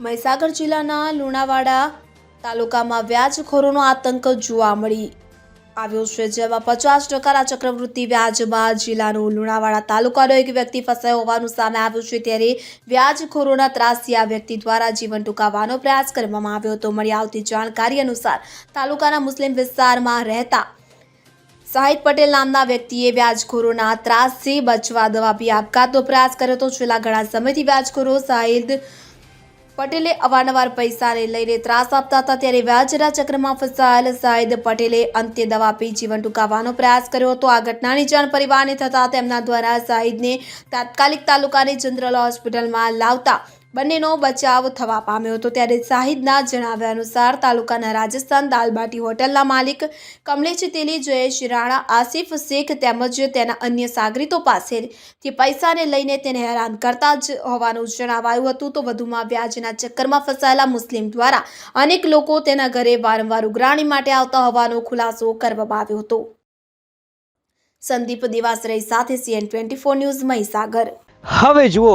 મહીસાગર જિલ્લાના લુણાવાડા તાલુકામાં વ્યાજખોરોનો આતંક જોવા મળી. આવ્યો છે, જેમાં પચાસ ટકાના ચક્રવૃત્તિ વ્યાજમાં જિલ્લાનું લુણાવાડા તાલુકાનો એક વ્યક્તિ ફસાયો હોવાનું સામે આવ્યું છે. ત્યારે વ્યાજખોરોના ત્રાસથી આ વ્યક્તિ દ્વારા જીવન ટૂંકાવવાનો પ્રયાસ કરવામાં આવ્યો હતો. મળી આવતી જાણકારી અનુસાર તાલુકાના મુસ્લિમ વિસ્તારમાં રહેતા સાહિદ પટેલ નામના વ્યક્તિએ વ્યાજખોરોના ત્રાસથી બચવા દવા પી આપઘાતનો પ્રયાસ કર્યો હતો. છેલ્લા ઘણા સમયથી વ્યાજખોરો સાહિદ પટેલે અવારનવાર પૈસાને લઈને ત્રાસ આપતા હતા. ત્યારે વ્યાજના ચક્રમાં ફસાયેલ સાયદ પટેલે અંતે દવા પી જીવન ટૂંકાવવાનો પ્રયાસ કર્યો હતો. આ ઘટનાની જાણ પરિવારને થતાં તેમના દ્વારા સાહિદને તાત્કાલિક તાલુકાની જનરલ હોસ્પિટલમાં લાવતા બંનેનો બચાવ થવા પામ્યો હતો ત્યારે શાહિદના જણાવ્યા અનુસાર તાલુકાના રાજસ્થાન દાલબાટી હોટલના માલિક કમલેશ તેલી, જયેશ રાણા, આસિફ શેખ તેમજ તેના અન્ય સાગરીતો પાસેથી પૈસાને લઈને તેને હેરાન કરતા જ હોવાનું જણાવાયું હતું. તો વધુમાં વ્યાજના ચક્કરમાં ફસાયેલા મુસ્લિમ દ્વારા અનેક લોકો તેના ઘરે વારંવાર ઉઘરાણી માટે આવતા હોવાનો ખુલાસો કરવામાં આવ્યો હતો. સંદીપ દિવાસરે સાથે CN twenty four news Mahisagar. હવે જુઓ